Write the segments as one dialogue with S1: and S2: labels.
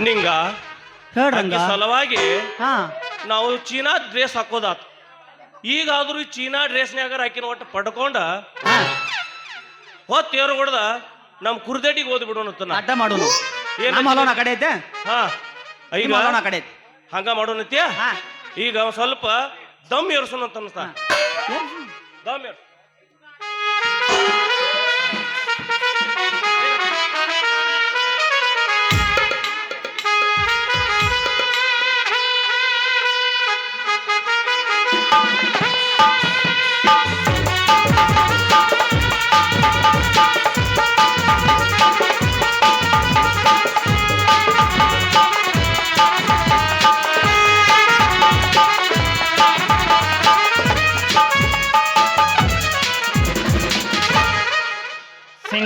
S1: ನಿಂಗ?
S2: ಹೇಳ್ರಂಗ
S1: ಅದ್ರ ಸಲುವಾಗಿ
S2: ಹಾ.
S1: ನಾವು ಚೀನಾ ಡ್ರೆಸ್ ಹಾಕೋದಾತ್. ಈಗಾದ್ರೂ ಈ ಚೀನಾ ಡ್ರೆಸ್ನ್ಯಾಗ ಹಾಕಿನ ಒಟ್ಟು ಪಡ್ಕೊಂಡ
S2: ಹಾ.
S1: ಹೊತ್ತು ಏರು ಹೊಡ್ದ ನಮ್ ಕುರ್ದಡಿಗೆ ಓದಿ ಬಿಡೋಣ
S2: ಅಡ್ಡ ಮಾಡೋನು.
S1: ಏನ್
S2: ನಮ್ಮ ಹೊಲನ ಆ ಕಡೆ ಐತೆ?
S1: ಹಾ. ಈಗ?
S2: ನಿಮ್ಮ ಹೊಲನ ಆ ಕಡೆ ಐತೆ.
S1: ಹಂಗ ಮಾಡೋಣತ್ಯ?
S2: ಹಾ.
S1: ಈಗ ಒಂದ್ ಸ್ವಲ್ಪ ದಮ್ ಏರ್ಸೋಣ ಅಂತ ಅನ್ಸ್ತಾ ದಮ್ ಏರ್ಸ್.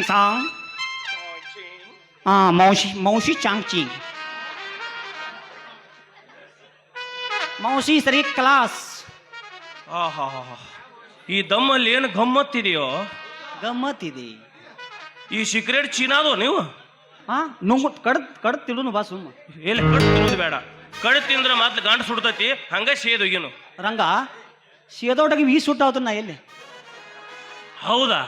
S2: ಸಿಂಗ್ ಸಾಂಗ್ ಹಾ ಮೌಶಿ ಮೌಶಿ ಚಾಂಗ್ಚಿ ಮೌಸಿ ಸರಿ ಕ್ಲಾಸ್
S1: ಆಹಾಹಾಹಾ. ಈ ದಮ್ಮಲ್ಲಿ ಏನು ಗಮ್ಮತ್ತಿದೆಯೋ?
S2: ಗಮ್ಮತ್ ಇದೆ
S1: ಈ ಸಿಕ್ರೆಟ್ ಚೀನಾದು ನೀವು?
S2: ಹಾ ನುಂಗು ಕಡ್ದ್ ಕಡ್ದ್ ತಿಳುನು ಬಾ ಸುಮ್ಮ.
S1: ಎಲ್ಲಿ ಕಡ್ ತಿನ್ನೋದು ಬೇಡ. ಕಡ್ ತಿಂದ್ರೆ ಮಾತ್ರ ಗಂಟು ಸುಡ್ತೈತಿ ಹಂಗ ಸೇದೋಗಿನು
S2: ರಂಗ ಸೇದೋಟಗೆ ಈ ಸುಟ್ಟಾವತ್ತು ನಾ ಎಲ್ಲಿ?
S1: ಹೌದಾ?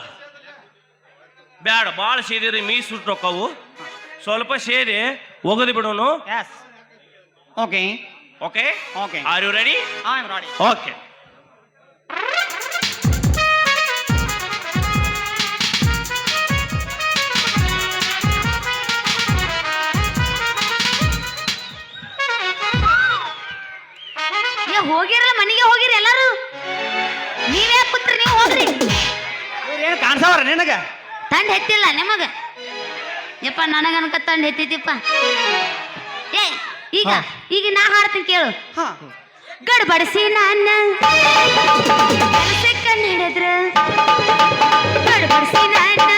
S1: ಬ್ಯಾಡ ಭಾಳ ಸೇದಿರಿ ಮೀ ಸುಟ್ಟೋಕ್ಕವು ಸ್ವಲ್ಪ ಸೇದಿ ಒಗದು ಬಿಡೋನು
S2: yes okay
S1: okay
S2: okay
S1: are you ready
S2: I am ready
S1: okay
S3: ಏ ಹೋಗಿರಲ್ಲ ಮನೆಗೆ ಹೋಗಿರಿ ಎಲ್ಲಾರು. ನೀವೇ ಕೂತ್ರಿ ನೀವು ಹೋಗ್ರಿ.
S2: ಏನು ಕಾಣಿಸವರ ನಿನಗ?
S3: ತಂಡ ಹೆತ್ತಿಲ್ಲ ನಿಮಗ? ಯಪ್ಪ ನನಗನ್ಕ ತಂಡ ಹೆತ್ತಿತಿಪ್ಪ ಏ ಈಗ ಈಗ ನಾ ಹಾಡ್ತೀನಿ ಕೇಳು.
S2: ಹಾ.
S3: ಗಡ್ಬಡಿಸಿ ನನ್ನ ಹಿಡಿದ್ರ ಗಡ್ಬಡಿಸಿ ನನ್ನ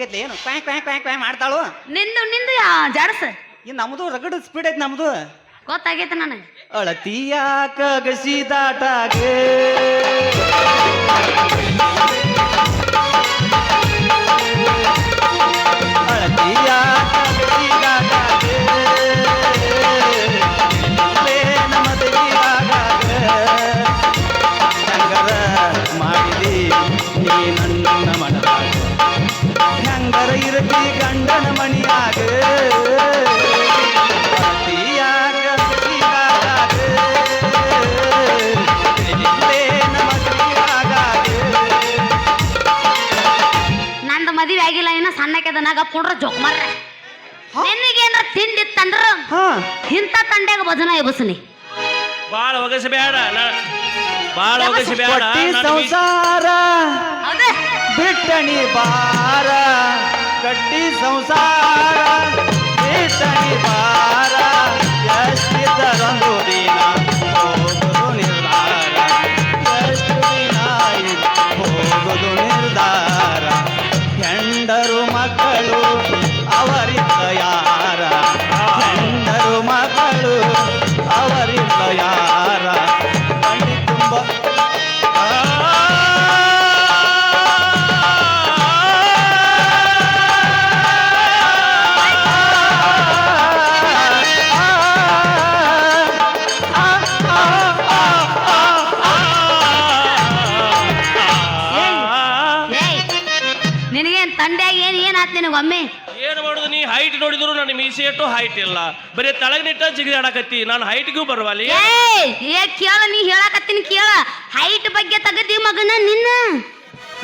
S2: ಹೆಚ್ಚಾಗೈತಿ ಏನು? ಕ್ವಾಯ್ ಕ್ವಾಯ್ ಕ್ವಾಯ್ ಕ್ವಾಯ್ ಮಾಡ್ತಾಳು?
S3: ನಿಂದು ನಿಂದು ಜಾಡಸ?
S2: ಈ ನಮ್ದು ರಗಡ ಸ್ಪೀಡ್ ಐತಿ ನಮ್ದು
S3: ಗೊತ್ತಾಗೈತೆ ನನಗೆ.
S2: ಅಳತಿಯ ಕಗಸಿದಾಟಾಗೆ ಅಳತಿಯ
S3: ಕುಂಡ್ರ ಜೋಕ್ ಮಾರ್ರೆ. ನಿನಗೇನ್ರ ತಿಂದಿತ್ತಂದ್ರ
S2: ಹಾ.
S3: ಇಂಥ ತಂಡ್ಯಾಗ ಭಜನ ಎಬಸ್ನಿ
S1: ಬಾಳ ಒಗಸಬೇಡ ಬಾಳ ಒಗಸಬೇಡ
S2: ಕೊಟ್ಟಿ ಸಂಸಾರ.
S3: ಹೌದಾ
S2: ಬಿಟ್ಟಣಿ ಬಾರ ಕಟ್ಟಿ ಸಂಸಾರ. ಬಿಟ್ಟಣಿ ಬಾರ ಎಷ್ಟಿದ್ದರೊಂದು
S3: ಮಂಡ್ಯಾಗ ಏನ್ ಏನಾತ್ ನಿನಗ ಒಮ್ಮೆ?
S1: ಏನ್ ಮಾಡುದು ನೀ ಹೈಟ್ ನೋಡಿದ್ರು ನನ್ನ ಮೀಸೆಟ್ಟು ಹೈಟ್ ಇಲ್ಲ. ಬರೀ ತಳಗ ನಿಟ್ಟ ಜಿಗಿದಾಡಕತ್ತಿ ನಾನು ಹೈಟ್ಗೂ ಬರವಲ್ಲಿ?
S3: ಏಯ್ ಏ ಕೇಳ ನೀ ಹೇಳಕತ್ತೀನಿ ಕೇಳ. ಹೈಟ್ ಬಗ್ಗೆ ತಗದಿ ಮಗನ ನಿನ್ನ.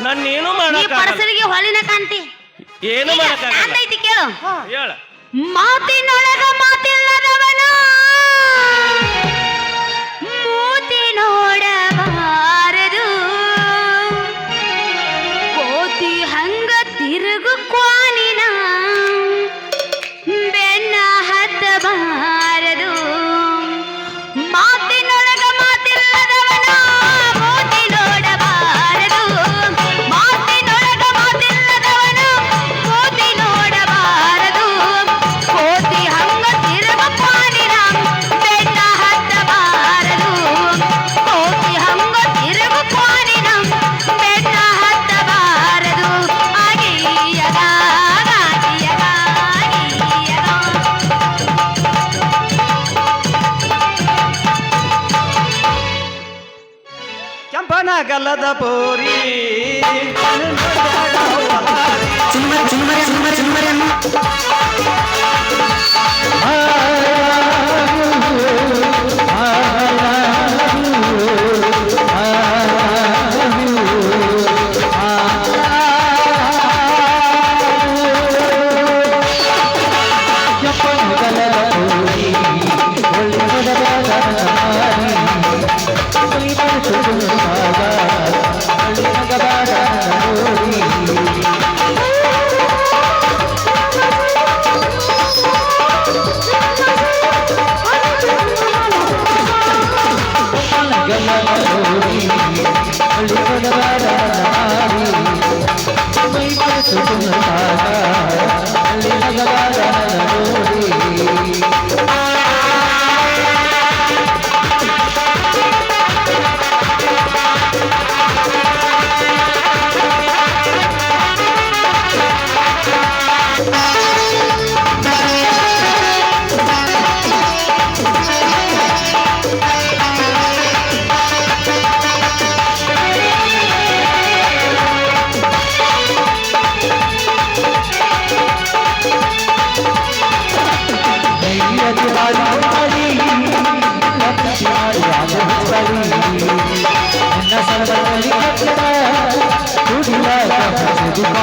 S1: ನನ್ನ ಏನು
S3: ಮಾಡಿಗೆ ಹೊಳಿನ ಕಾಣ್ತಿ.
S1: ಏನು
S3: ಈಗ
S1: ಮಾಡಕ್ಕಾಗಲ್ಲ
S3: ಕೇಳು.
S1: ಹೇಳ.
S3: ಮಾತಿನೊಳಗ ಮಾತಿಲ್ಲದವನು.
S2: ಮೂತಿನೋಡ ನೋಡ್ಯಾಡ ವಾರಿ.
S4: ಚುಮ್ಮರಿ ಚುಮ್ಮರಿ ಚುಮ್ಮರಿ ಚುಮ್ಮರಿ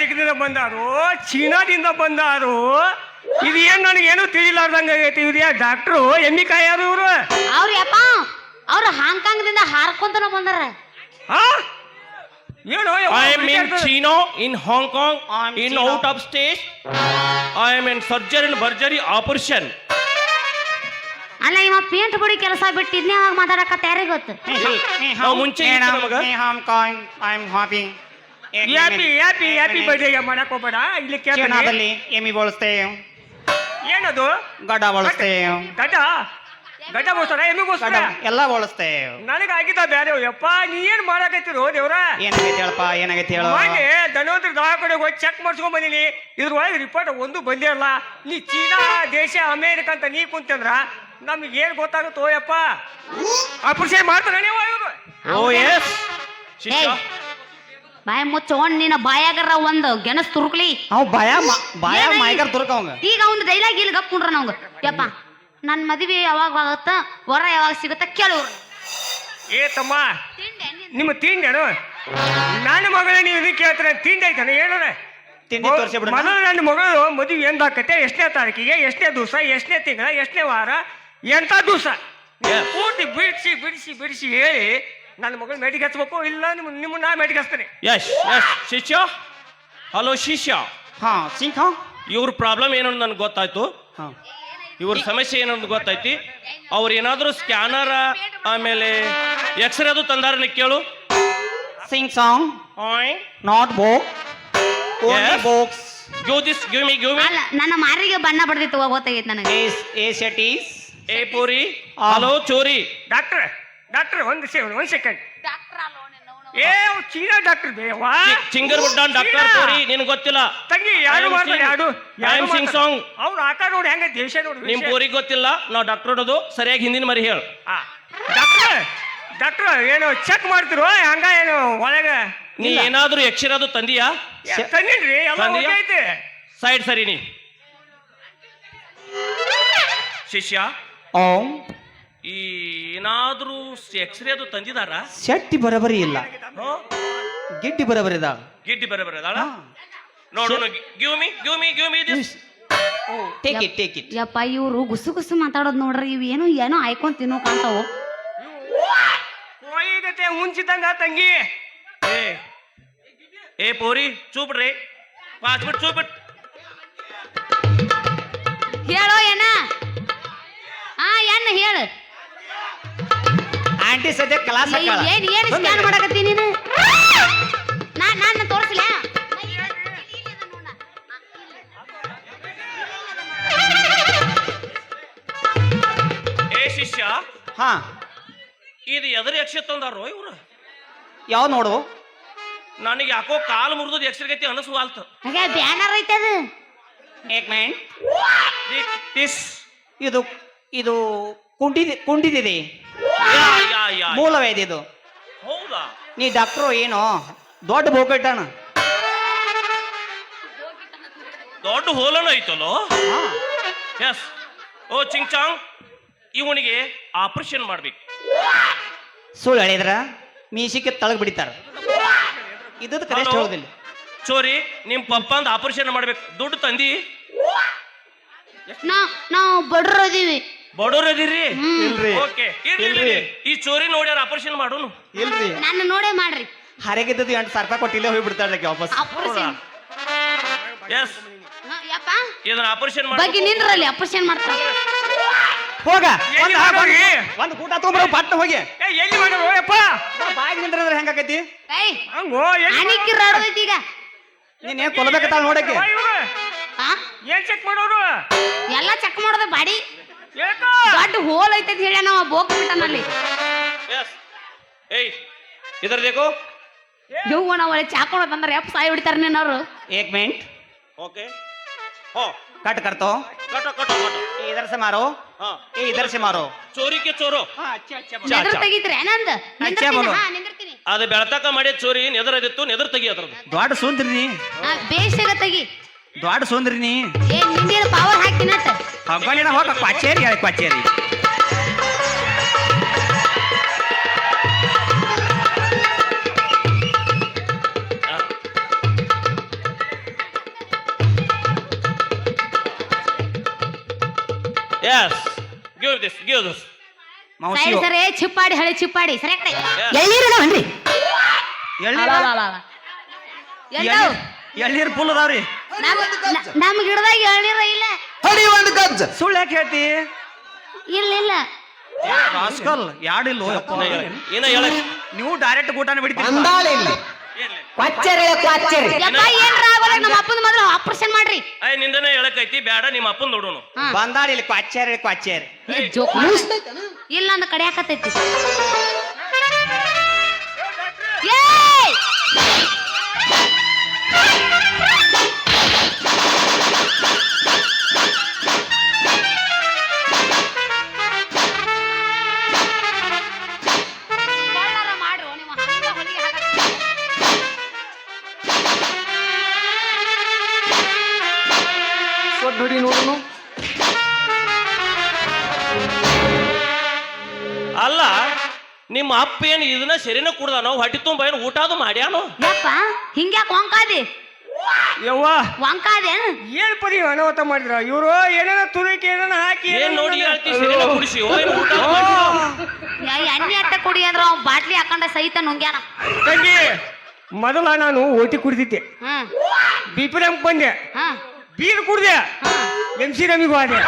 S5: ಅಮೇರಿಕದಿಂದ ಬಂದಾರು ಚೀನಾದಿಂದ ಬಂದಾರು ಇದು ಏನ್ ನನಗೇನು ತಿಳಿಲಾರ್ದಂಗ ಆಗೈತಿ ಇವ್ರು ಯಾ ಡಾಕ್ಟ್ರು ಎಮ್ಮಿ ಕಾಯಾರು ಇವರು
S3: ಅವ್ರು ಯಪ್ಪ ಅವ್ರು ಹಾಂಗ್ಕಾಂಗ್ದಿಂದ ಹಾರ್ಕೊಂತನ ಬಂದಾರ
S5: ಹಾ ಏನು ಯವ್ವ,
S1: I am in
S5: ಹುಡುಕ್ಯಾಡ್ತದೆ.
S1: Chino, in Hong Kong,
S2: I'm
S1: in
S2: Chino.
S1: out of state. I am in surgery and surgery operation.
S3: ಅಲ್ಲ ಇವ ಪೇಂಟ್ ಬಡಿ ಕೆಲಸ ಬಿಟ್ಟಿದ್ನೇ ಅವಾಗ ಮಾತಾಡಕ ಯಾರಿಗೆ ಗೊತ್ತು
S1: ನಾವು ಮುಂಚೆ ಇತ್ತು ನಮಗ
S2: Hong Kong
S5: I
S2: am
S5: I'm
S2: happy
S5: happy
S2: happy
S5: birthday ಮಾಡಕ್ ಹೋಗ್ಬೇಡ ಇಲ್ಲಿ ಕೇಳ್ತಾನೆ.
S2: ಎಮಿ ಬಳಸ್ತೆ.
S5: ಏನದು?
S2: ಗಡ ಬಳಸ್ತೆ.
S5: ಗಡ್ಡ? ಗಡ್ಡ ಬೋಸ್ತಾರ ಎಮ್ಮಿ
S2: ಗಡ
S5: ಬೋಸ್ತಾರ
S2: ಎಲ್ಲ
S5: ಬಳಸ್ತೆ. ನನಗಾಗಿದ್ದ ಬ್ಯಾರೆ ಯಪ್ಪ ನೀ ಏನ್ ಮಾಡಕತ್ತಿರೋ ದೇವ್ರ?
S2: ಏನಾಗೈತಿ ಹೇಳಪ್ಪ ಏನಾಗೈತೆ ಹೇಳೋ.
S5: ಮೊನ್ನೆ ಧನ್ವಂತರ ದವಾಖಾನೆ ಹೋಗಿ ಚೆಕ್ ಮಾಡ್ಸ್ಕೊಂಡ್ ಬಂದಿನಿ. ಇದ್ರೊಳಗೆ ರಿಪೋರ್ಟ್ ಒಂದು ಬಂದೇ ನೀ ಚೀನಾ ದೇಶ ಅಮೇರಿಕ ಅಂತ ನೀ ಕುಂತಂದ್ರ ನಮ್ಗೆ ಏನ್ ಗೊತ್ತಾಗುತ್ತೋ ಯಪ್ಪ? ಅಪ್ರಿಷಿಯೇಟ್ ಮಾಡ್ತಾನೆ ನೀವು
S1: ಓ ಎಸ್ ಶಿಷ್ಯ
S3: ಬಾಯ ಮುಚ್ಚೋಣ್ ನಿನ್ನ ಬಾಯಾಗರ ಒಂದು ಗೆಣಸ್ ತುರುಕ್ಲಿ.
S2: ಅವ್ ಭಯ ಭಯ
S3: ಏನ ಈ-
S2: ಮಾಯ್ಕರ್ ತುರ್ಕ ಅವಂಗ.
S3: ಈಗ ಅವ್ನ ಡೈಲಾಗ್ ಇಲ್ಲಿ ಗಪ್ ಕುಂಡ್ರ ನಮ್ಗ. ಯಪ್ಪ ನನ್ನ ಮದುವೆ ಯಾವಾಗ ಆಗತ್ತ ವರ ಯಾವಾಗ ಸಿಗತ್ತ ಕೇಳೋರು
S5: ಏ ತಮ್ಮ ನಿಮ್ಮ ತಿಂಡೇನು ನನ್ನ ಮಗಳು ನೀವು ಇದಕ್ಕೆ ಕೇಳ್ತಾರೆ ತಿಂಡಿ ಐತಾನೆ? ಹೇಳೋಣ
S2: ತಿಂಡಿ ತೋರ್ಸಿ ಬಿಡು
S5: ಮೊದಲು ನನ್ನ ಮಗಳು ಮದುವೆ ಎಂದಾಕತ್ತೆ ಎಷ್ಟನೇ ತಾರೀಕಿಗೆ? ಎಷ್ಟನೇ ದಿವಸ? ಎಷ್ಟನೇ ತಿಂಗಳ? ಎಷ್ಟನೇ ವಾರ? ಎಂಥ ದಿವಸ? ಪೂರ್ತಿ ಬಿಡಿಸಿ ಬಿಡಿಸಿ ಬಿಡಿಸಿ ಹೇಳಿ ನನ್ನ ಮಗಳು ಮೆಡಿಗೆ ಹಚ್ಬೇಕು ಇಲ್ಲ ನಿಮ್ಮ ನಿಮ್ಮ ನಾ ಮೆಡಿಗೆ ಹಚ್ತೇನೆ.
S1: ಯಶ್ ಯಶ್ ಶಿಷ್ಯ. ಹಲೋ ಶಿಷ್ಯ.
S2: ಹಾ ಸಿಂಕ್
S1: ಇವ್ರ ಪ್ರಾಬ್ಲಮ್ ಏನು ನನಗೆ ಗೊತ್ತಾಯ್ತು?
S2: ಹಾ.
S1: ಇವ್ರ ಸಮಸ್ಯೆ ಏನು ಅಂತ ಗೊತ್ತೈತಿ ಅವ್ರು ಏನಾದರೂ ಸ್ಕ್ಯಾನರ್ ಆಮೇಲೆ ಎಕ್ಸ್ರೇ ಅದು ತಂದಾರ ಕೇಳು.
S2: ಸಿಂಗ್ ಸಾಂಗ್
S1: ಆಯ್
S2: ನಾಟ್ ಬೋ box
S1: Yes.
S2: Books
S1: give this give me give me
S3: ಅಲ್ಲ ನನ್ನ ಮಾರಿಗೆ ಬಣ್ಣ ಬಡ್ದಿತ್ತು ಗೊತ್ತಾಗೈತೆ ನನಗೆ.
S2: A set
S1: is a
S2: puri.
S1: Hello ಚೋರಿ.
S5: ಡಾಕ್ಟ್ರ್ ಡಾಕ್ಟ್ರ್ ಒಂದು ಸೆಕೆಂಡ್ ಒಂದು ಸೆಕೆಂಡ್. ಏ ಅವ್ ಚೀನಾ ಡಾಕ್ಟರ್ ಬೇವಾ
S1: ಚಿಂಗರ್ ಗುಡ್ಡಾನ್ ಡಾಕ್ಟರ್. ಪೂರಿ ನಿನಗೆ ಗೊತ್ತಿಲ್ಲ.
S5: ತಂಗಿ ಯಾರು ಮಾಡ್ತಾರೆ ಯಾರು?
S1: I sing song.
S5: ಅವ್ರು ಆಟ ನೋಡಿ ಹೆಂಗ ದೇಶ ನೋಡಿ
S1: ನಿಮ್ಮ ಊರಿಗೆ ಗೊತ್ತಿಲ್ಲ ನಾವು ಡಾಕ್ಟರ್ ನೋಡೋದು ಸರಿಯಾಗಿ ಹಿಂದಿನ ಮರಿ ಹೇಳು.
S5: ಡಾಕ್ಟರ್ ಡಾಕ್ಟರ್ ಏನು ಚೆಕ್ ಮಾಡ್ತಿರೋ ಹಂಗ ಏನು ಒಳಗೆ?
S1: ನೀ ಏನಾದರೂ ಎಕ್ಸ್ರೇ ಅದು ತಂದಿಯಾ
S5: ತಂದಿನ್ರಿ ಎಲ್ಲ ಐತೆ
S1: ಸೈಡ್ ಸರಿ ನೀ. ಶಿಷ್ಯ
S2: ಓಂ
S1: ಈ ಏನಾದ್ರೂ ಎಕ್ಸ್ರೇ ಅದು ತಂದಿದಾರ?
S2: ಶೆಟ್ಟಿ ಬರಬರಿ ಇಲ್ಲ. ಗಿಡ್ಡಿ ಬರಬರಿದ?
S1: ಗಿಡ್ಡಿ ಬರಬರಿ ಬರದಾಳ ನೋಡು give me give me give me this
S2: take it take it
S3: ಯಪ್ಪ ಇವರು ಗುಸು ಗುಸು ಮಾತಾಡೋದು ನೋಡ್ರಿ ಇವ್ ಏನು ಏನೋ ಆಯ್ಕೊಂಡ್ ತಿನ್ನೋ ಕಾಣ್ತಾವು.
S5: ಕೋಳಿ ಗತೆ ಹುಂಚಿದಂಗ ತಂಗಿ.
S1: ಏ ಏ ಪೋರಿ ಚೂಪ್ರಿ ಪಾಸ್ಬಿಟ್ ಚೂಪಿಟ್
S3: ಹೇಳೋ ಏನ? ಆ ಏನ್ ಹೇಳು?
S2: ಆಂಟಿ ಸದ್ಯ ಕ್ಲಾಸ್
S3: ಏನ್ ಏನ್ ಸ್ಕ್ಯಾನ್ ಮಾಡಕತ್ತಿ ನೀನು? ನಾ ನಾನು ತೋರಿಸಲ
S1: ಏ ಶಿಷ್ಯ
S2: ಹಾ.
S1: ಇದು ಎದ್ರ ಯಕ್ಷ ತಂದಾರೋ ಇವ್ರು?
S2: ಯಾವ ನೋಡು.
S1: ನನಗೆ ಯಾಕೋ ಕಾಲು ಮುರಿದು ಎಕ್ಸ್ರಗತಿ ಅನಸುವಾಲ್ತು
S3: ಹಾಗೆ ಬ್ಯಾನರ್ ಐತೆ ಅದು.
S2: ಏಕ್ ಮಿನಿಟ್
S1: ದಿಸ್
S2: ಇದು ಇದು ಕುಂಡಿದೆ ಕುಂಡಿದಿದೆ
S1: ಯಾ ಯಾ
S2: ಇದು
S1: ಹೌದಾ?
S2: ನೀ ಡಾಕ್ಟ್ರು ಏನು? ದೊಡ್ಡ ಬೋಗಟ್ಟಣ.
S1: ದೊಡ್ಡ ಹೋಲನ ಐತಲ್ಲೋ? ಎಸ್ ಓ ಚಿಂಗ್ಚಾಂಗ್ ಇವನಿಗೆ ಆಪರೇಷನ್ ಮಾಡ್ಬೇಕು.
S2: ಸುಳ್ಳು ಹೇಳಿದ್ರ ಮೀಸಿಗೆ ತಳಗ್ ಬಿಡಿತಾರ. ಇದ್ದದ ಕರೆಸ್ಟ್
S1: Hello?
S2: ಹೇಳೋದಿಲ್ಲ.
S1: ಚೋರಿ ನಿಮ್ ಅಂತ ಆಪರೇಷನ್ ಮಾಡ್ಬೇಕು. ದುಡ್ಡು ತಂದಿ.
S3: ನಾವ್ ನಾವು ಬಡ್ರು
S1: ಅದಿರಿ
S2: ಇಲ್ರಿ.
S1: ಓಕೆ ಇರ್ಲಿ
S2: ಇಲ್ರಿ.
S1: ಈ ಚೋರಿ ನೋಡಿ ಆಪರೇಷನ್ ಮಾಡೋನು?
S2: ಇಲ್ರಿ.
S3: ನಾನು ನೋಡೇ ಮಾಡ್ರಿ.
S2: ಹರಗಿದ್ದದು ಎಂಟು ಸಾವಿರ ರೂಪಾಯಿ ಕೊಟ್ಟಿಲ್ಲ ಹೋಗಿ ಬಿಡ್ತಾಳೆ ವಾಪಸ್.
S3: ಆಪರೇಷನ್
S1: ಎಸ್
S3: ಯಪ್ಪ.
S1: ಇದನ್ನ ಆಪರೇಷನ್ ಮಾಡಿ
S3: ಬಗ್ಗೆ ನಿಂದ್ರಲ್ಲಿ ಆಪರೇಷನ್ ಮಾಡ್ತಾರೆ.
S2: ಹೋಗ
S5: ಎಲ್ಲಿ
S2: ಒಂದ್
S5: ಹೋಗಿ
S2: ಒಂದು ಊಟ ತೊಗೊಂಬರೋ ಪಟ್ಟ ಹೋಗಿ.
S5: ಏ ಎಲ್ಲಿ ಮಾಡೋರು? ಬಾಯ್
S2: ಬಾಯಿಗೆ ನಿಂದ್ರಂದ್ರೆ ಹೆಂಗಾಕೈತಿ?
S3: ಏಯ್
S5: ಹಂಗೋ ಎಲ್ಲಿ
S3: ಅನಿಕ್ಕಿರ್ ಆಡೋದೈತಿ ಈಗ.
S2: ನೀನ್ ಏನ್ ಕೊಲ್ಬೇಕತ್ತಾಳ ನೋಡಕ್ಕೆ?
S5: ಇವ್ರು?
S3: ಹಾ
S5: ಏನ್ ಚೆಕ್ ಮಾಡೋರು?
S3: ಎಲ್ಲ ಚೆಕ್ ಮಾಡೋದ ಬಾಡಿ. ದೊಡ್ಡ ಹೋಲ್ ಐತೆ ಅಂತ ಹೇಳಿ ನಾವು ಬೋಕ್ ಬಿಟ್ಟನಲ್ಲಿ
S1: ಎಸ್ ಏಯ್ ಇದರ ದೇಕೋ
S3: ಇವು ನಾವು ಒಳ್ಳೆ ಚಾಕೋಣ ತಂದ್ರೆ ಎಪ್ಪ ಸಾಯಿ ಹೊಡಿತಾರ ನೀನವ್ರು
S2: एक मिनट
S1: ಓಕೆ हो
S2: कट कर तो
S1: ಕಟೋ ಕಟೋ ಕಟೋ
S2: ये इधर से मारो
S1: ಹಾ
S2: ये इधर से मारो
S1: ಚೋರಿ ಕೆ ಚೋರೋ
S2: हाँ अच्छा अच्छा
S3: ನೆದ್ರ ತೆಗಿತ್ರಿ ಏನಂದ ನಿಂದಿರ್ತೀನಿ
S2: ಬೋಲು.
S3: ಹಾ ನಿಂದಿರ್ತೀನಿ
S1: ಅದು ಬೆಳತಕ ಮಾಡಿ ಚೋರಿ ನೆದರದಿತ್ತು ನೆದರ್ ತೆಗಿ ಅದ್ರದ್ದು
S2: ದ್ವಾಡ ಸೋಂದ್ರಿ ನೀ
S3: ಹಾ ಬೇಸಿಗೆ ತೆಗಿ
S2: ದ್ವಾಡ ಸೋಂದ್ರಿ ನೀ
S3: ಏ ನಿಂದಿರ ಪವರ್ ಹಾಕಿನತ್ತ
S2: ಹಗ್ಗಣಿನ ಹೋಗ ಕ್ವಾಚೇರಿ ಹೇಳಿ ಕ್ವಾಚೇರಿ
S1: yes give this give this
S2: ಮೌಸಿ
S3: ಸರಿ ಸರಿ ಚಿಪ್ಪಾಡಿ ಹಳೆ ಚಿಪ್ಪಾಡಿ ಸರಿ ಕಡೆ
S4: ಎಳ್ಳೀರದವನ್ರಿ
S3: ಎಲ್ಲವ್
S2: ಎಳ್ನೀರ್ ಫುಲ್ ಅದಾವ್ರಿ
S3: ನಮ್ ಗಿಡದಾಗ ಎಳ್ನೀರ ಇಲ್ಲ.
S4: ಹೊಡಿ ಒಂದು ಗಜ್ಜ.
S2: ಸುಳ್ಳು ಯಾಕೆ ಹೇಳ್ತಿ?
S3: ಇಲ್ಲ ಇಲ್ಲ.
S2: ರಾಸ್ಕಲ್ ಯಾಡಿಲ್ಲ ಯಪ್ಪ.
S1: ಏನ ಹೇಳ?
S2: ನೀವು ಡೈರೆಕ್ಟ್ ಊಟನ ಬಿಡ್ತೀರಿ
S4: ಅಂದಾಳ ಇಲ್ಲಿ. ಕ್ವಾಚೇರಿ ಕ್ವಾಚೇರಿ
S3: ಯಪ್ಪ ಏನ್ರ ಆಗೋಲ್ಲ ನಮ್ಮ ಅಪ್ಪನ ಮೊದಲು ಆಪರೇಷನ್ ಮಾಡ್ರಿ.
S1: ಅಯ್ಯ ನಿಂದನೇ ಹೇಳಕೈತಿ ಬೇಡ ನಿಮ್ಮ ಅಪ್ಪನ್ ನೋಡೋನು.
S2: ಬಂದಾಳ ಇಲ್ಲಿ
S3: ಏ, ಜೋಕ್ ಇಲ್ಲ ಅಂದ ಕಡೆ ಹಾಕತೈತಿ ಏಯ್!
S1: ಸರಿನ ಕುಡ್ದಾನೋ ಹೊಟ್ಟಿ ತುಂಬ ಏನು ಊಟ ಅದು ಮಾಡ್ಯಾನೋ?
S3: ಯಪ್ಪ ಹಿಂಗ್ಯಾಕ್ ವಂಕಾದಿ
S5: ಯವ್ವ
S3: ವಂಕಾದೇನು
S5: ಏನ್ ಪರಿ ಅನಾಹುತ ಮಾಡಿದ್ರ? ಇವ್ರು ಏನೇನ ತುರಿಕೆ ಏನೇನ ಹಾಕಿ
S1: ಏನ್ ನೋಡಿ ಹೇಳ್ತಿ ಸರಿನ ಕುಡಿಸಿ ಓ ಏನು ಊಟ ಅದು
S3: ಎಣ್ಣೆ ಅಟ್ಟ ಕುಡಿ ಅಂದ್ರ ಅವ್ ಬಾಟ್ಲಿ ಹಾಕೊಂಡ ಸಹಿತ ನುಂಗ್ಯಾನ.
S5: ತಂಗಿ ಮೊದಲ ನಾನು ಓಟಿ ಕುಡಿದಿದ್ದೆ.
S3: ಹ್ಮ್.
S5: ಬಿ ಪಿ ಎಂ ಬಂದೆ.
S3: ಹಾ.
S5: ಬೀರ್ ಕುಡ್ದೆ. ಎಂ ಸಿ ರಮಿಗೆ ಹೋದೆ.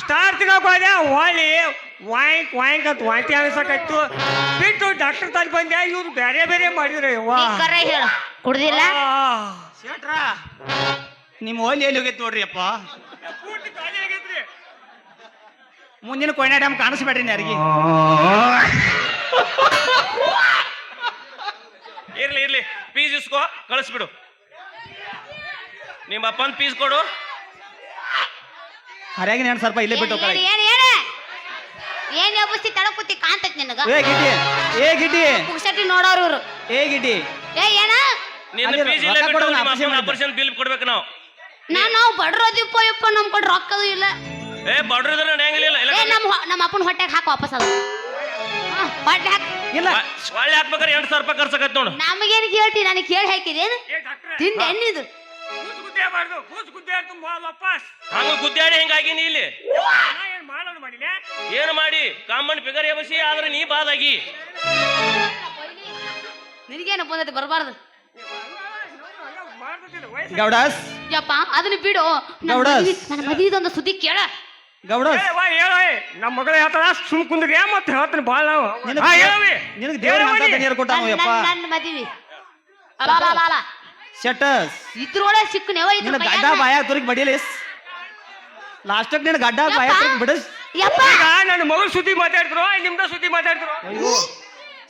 S5: ಸ್ಟಾರ್ ತಿನ್ನಕ್ ಹೋದೆ ಹೊಳಿ ವಾಯಿಂಕ್ ವಾಯಿಂಕ್ ಅಂತ ವಾಂತಿ ಅನ್ಸಕತ್ತು ಬಿಟ್ಟು ಡಾಕ್ಟರ್ ತಾಲಿ ಬಂದೆ ಇವ್ರು ಬೇರೆ ಬೇರೆ ಮಾಡಿದ್ರೆ
S3: ಕರೆ ಹೇಳು. ಕುಡ್ದಿಲ್ಲ?
S2: ಶೇಟ್ರ ನಿಮ್ಮ ಓಲಿ ಎಲ್ಲಿ ಹೋಗೈತೆ ನೋಡ್ರಿ ಅಪ್ಪ? ಮುಂದಿನ ಕೊಯ್ನಾ ಡ್ಯಾಮ್ ಕಾಣಿಸ್ಬೇಡ್ರಿ ಯಾರಿಗೆ.
S1: ಇರ್ಲಿ ಇರ್ಲಿ. ಪೀಸ್ ಇಸ್ಕೋ ಕಳಿಸ್ಬಿಡು. ನಿಮ್ಮ ಅಪ್ಪನ ಪೀಸ್ ಕೊಡು.
S2: ಹರಿಯಾಗಿ ಸ್ವಲ್ಪ ರೂಪಾಯಿ ಇಲ್ಲೇ ಬಿಟ್ಟು ಹೋಗ್ತಾರೆ
S3: ಏನ್ ಎಬ್ಬಿಸ್ತಿ ತಳ ಕೂತಿ ಕಾಣ್ತೈತಿ ನಿನಗ?
S2: ಏ ಗಿಡ್ಡಿ. ಏ ಗಿಡ್ಡಿ.
S3: ಪುಕ್ಸಟ್ಟಿ ನೋಡೋರು ಇವ್ರು.
S2: ಏ ಗಿಡ್ಡಿ.
S3: ಏ ಏನ?
S1: ನಿನ್ನ ಪೀಸ್ ಇಲ್ಲೇ
S2: ರೊಕ್ಕ ಕೊಡೋಣ,
S1: ಅಪ್ಪನ ಆಪರೇಷನ್ ಬಿಲ್ ಕೊಡ್ಬೇಕು ನಾವು.
S3: ನಾ ನಾವು ಬಡ್ರೋದಿಪ್ಪ ಯಪ್ಪ ನಮ್ ಕಡೆ ರೊಕ್ಕದು ಇಲ್ಲ.
S1: ಏ ಬಡ್ರಿದ್ರೆ ನಡೆಯಂಗಿಲ್ಲ ಇಲ್ಲ
S3: ಏ ನಮ್ಮ ನಮ್ಮ ಅಪ್ಪನ ಹೊಟ್ಟೆಗೆ ಹಾಕು ವಾಪಸ್ ಅದು. ಹಾ, ಹೊಟ್ಟೆ ಹಾಕ್
S2: ಇಲ್ಲ.
S1: ಒಳ್ಳೆ ಹಾಕ್ಬೇಕಾರೆ ಎಂಟು ಸಾವಿರ ರೂಪಾಯಿ ಖರ್ಚಾಗತ್ತೆ ನೋಡು.
S3: ನಮಗೇನು ಕೇಳ್ತಿ? ನನಗೆ ಕೇಳಿ ಹಾಕಿದೇನು
S5: ಏ ಡಾಕ್ಟ್ರೆ.
S3: ತಿಂಡಿ ಎನ್ನಿದು?
S5: ಗುದ್ದೆ ಬಾರ್ದು ಕೂಸು ಗುದ್ದೆ ಅಂತ ವಾಪಸ್.
S1: ಹಂಗ ಗುದ್ದಾಡಿ ಹೆಂಗಾಗಿ ನೀ ಇಲ್ಲಿ?
S5: ನಾ ಏನ್ ಮಾಡೋದು ಮಾಡಿಲ್ಲ?
S1: ಏನು ಮಾಡಿ? ಕಾಮನ್ ಫಿಗರ್ ಎಬಸಿ ಆದ್ರೆ ನೀ ಬಾದಾಗಿ.
S3: ನಿನಗೇನು ಬಂದೈತೆ ಬರಬಾರ್ದು.
S5: ಮಾಡ್ತಿದ್ದಿಲ್ಲ ವಯಸ್ಸು
S2: ಗೌಡಸ್.
S3: ಯಪ್ಪ ಅದನ್ನ ಬಿಡು. ನನ್ನ
S2: ಗೌಡ.
S3: ಮದ್ವಿ- ನನ್ನ ಮದುವೆದೊಂದು ಸುದ್ದಿ ಕೇಳ.
S2: ಗೌಡಸ್.
S5: ಏ ವಾ ನಮ್ಮ ಮಗಳ ಹೇಳ್ತಾಳ ಸುಮ್ ಕುಂದ್ರಿ ಮತ್ತೆ ಹೇಳ್ತೀನಿ ಬಾಳ ನಾವು.
S2: ನಿನಗ್
S5: ಹಾ,
S2: ದೇವ್ರ-
S5: ಹೇಳವಿ.
S2: ನಿನಗ್ ದೇವ್ರ ಅಂತ
S5: ಹೇಳವಿ.
S2: ನೀರು ಕೊಟ್ಟಾನು
S3: ನನ್ನ-
S2: ಯಪ್ಪ.
S3: ನನ್ನ ಮದುವೆ. ಬಾಲ ಅಲ್ಲ
S2: ಶಟಸ್
S3: ಇದ್ರೊಳಗೆ ಸಿಕ್ಕನೇವ
S2: ನಿನ್ನ ಗಡ್ಡ ಬಾಯ ತುರಿಗ್ ಬಡಿಲಿಸ್ ಲಾಸ್ಟಕ್ ನಿನ್ನ ಗಡ್ಡ ಬಾಯ ತುರಿಗ್ ಬಿಡಸ್
S3: ಯಪ್ಪ!
S5: ಈಗ ನನ್ನ ಮಗಳ ಸುದ್ದಿ ಮಾತಾಡ್ತಿರೋ ನಿಮ್ದ ಸುದ್ದಿ ಮಾತಾಡ್ತಿರೋ
S2: ಅಯ್ಯೋ.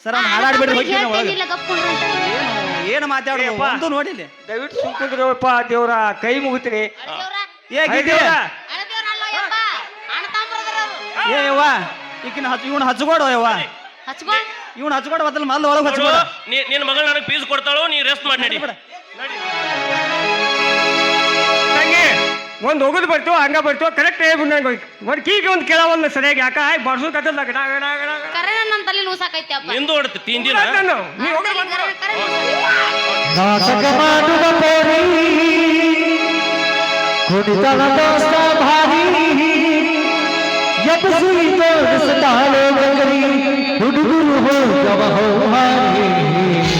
S2: ಸರ್ ಅವ್ನು ಹಾಡಾಡ್ಬಿಡ್ರಿ ಹೋಗಿ ಒಳಗೆ.
S3: ಹೇಳ್ತೇನಿಲ್ಲ ಗಪ್ಪುಂಡ್ರು ಅಂತ.
S2: ಏನು ಏನು ಮಾತಾಡೋದು. ಒಂದು ನೋಡಿಲ್ಲ.
S5: ದಯವಿಟ್ಟು ಸುಮ್ ಕುಂದ್ರಪ್ಪ ದೇವ್ರ ಕೈ ಮುಗಿತೀನಿ?
S2: ಏ
S3: ಅಳದೇವ್ರ ಅಲ್ಲ ಯಪ್ಪ. ಅಣ್ಣ ತಮ್ಮರದ್ರ ಅವ್ರು.
S2: ಏ ಯವ್ವ ಈಕಿನ ಹಚ್ ಇವ್ನ ಹಚ್ಕೊಡು ಯವ್ವ.
S3: ಹಚ್ಕೊ
S2: ಇವ್ನ ಹಚ್ಕೊಡು ಬದಲು ಮಲ್ಲ ಒಳಗೆ ಹಚ್ಕೊಡು
S1: ನೀ- ನಿನ್ನ ಮಗಳು ನನಗೆ ಫೀಸ್ ಕೊಡ್ತಾಳು ನೀ ರೆಸ್ಟ್ ಮಾಡಿ ನಡಿ
S2: ಬಿಡ.
S5: ತಂಗಿ ಒಂದು ಹೋಗುದು ಬರ್ತು ಹಂಗ ಬರ್ತು ಕರೆಕ್ಟ್ ನಂಗೆ ಒಂದು ಕೀಗೆ ಒಂದ್ ಒಂದು ಸರಿಯಾಗಿ ಯಾಕ ಬರ್ಸು ಕತ್ತಲ್ಲ ಗಡ ಗಡ ಗಡ ಗಡ.
S3: ಕರೆ ನನ್ನ ತಲೆ ನೂಸಾಕೈತಿ ಅಪ್ಪ.
S1: ನಿಂದು ಹೊಡ್ತು ತಿಂದಿನ
S5: ನಾನು, ನೀ ಹೋಗಿ
S3: ಕರೆ- ಕರೆ ನೂಸಾಕೈತಿ.
S6: ನಾಟಕ ಮಾಡುವ ಪೋರಿ ಕುಣಿತನ ದೋಸ್ತ ಭಾರಿ ಎಬ್ಬಿಸಿ ತೋರಿಸ್ತಾಳೆ ಗಗರಿ ಹುಡುಗರು ಹೋಗವ ಹೌಹಾರಿ. ಮರಗುದು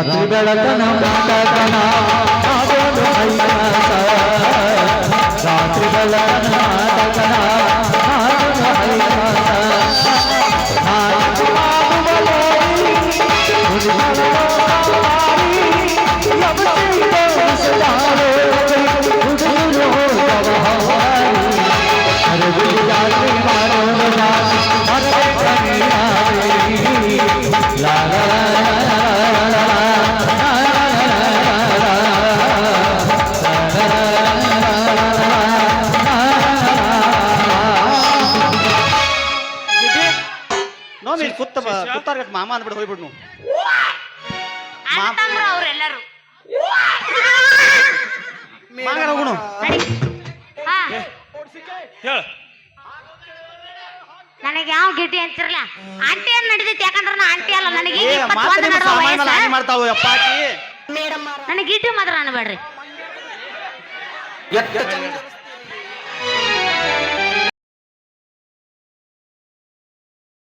S6: ರಾತ್ರಿ ಬೆಳಕನ ನಾಟಕನ
S2: ಕುತ್ತಾರ ಮಾಮ ಅಂದ್ಬಿಟ್ಟು
S3: ಅಣ್ಣ ತಮ್ಮರು ಅವ್ರೆಲ್ಲರೂ.
S2: ಮಾಂಗಾರ ಹೋಗುಣು
S3: ನಡಿ. ಹಾ.
S1: ಹೇಳ.
S3: ನನಗೆ ಯಾವ ಗಿಟ್ಟಿ ಅಂತಿರಲ್ಲ ಆಂಟಿ ಏನ್ ನಡಿದೈತಿ ಯಾಕಂದ್ರೆ ನಾ ಆಂಟಿ ಅಲ್ಲ ನನಗೆ ಈಗ ಇಪ್ಪತ್ತೊಂದು ನಡುವ
S2: ಸಾಮಾನ್ ಹಾನಿ
S3: ವಯಸ್ಸು
S2: ಮಾಡ್ತಾವು ಅಪ್ಪಾಕಿ
S3: ನನಗೆ ಗಿಟ್ಟಿ ಮಾತ್ರ ಅನ್ಬೇಡ್ರಿ.
S4: ಎತ್ತ